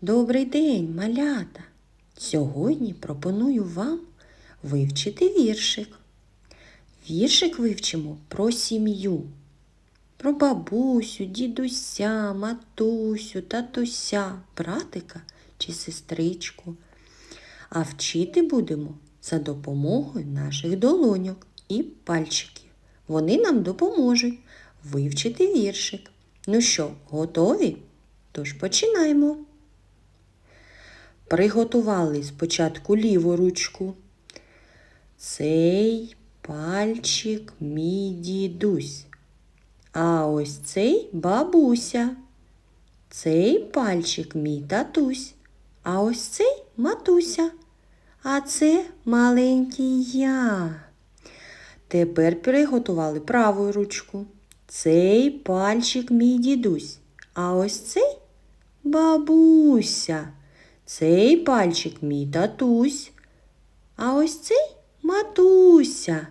Добрий день, малята! Сьогодні пропоную вам вивчити віршик. Віршик вивчимо про сім'ю, про бабусю, дідуся, матусю, татуся, братика чи сестричку. А вчити будемо за допомогою наших долоньок і пальчиків. Вони нам допоможуть вивчити віршик. Ну що, готові? Тож починаємо. Приготували спочатку ліву ручку. Цей пальчик мій дідусь. А ось цей бабуся. Цей пальчик мій татусь. А ось цей матуся. А це маленький я. Тепер приготували праву ручку. Цей пальчик мій дідусь. А ось цей бабуся. Цей пальчик мій татусь. А ось цей матуся.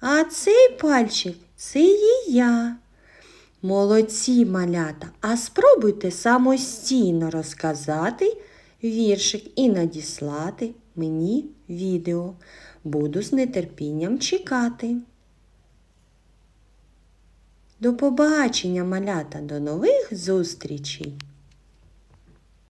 А цей пальчик це і я. Молодці малята, а спробуйте самостійно розказати віршик і надіслати мені відео. Буду з нетерпінням чекати. До побачення, малята, до нових зустрічей!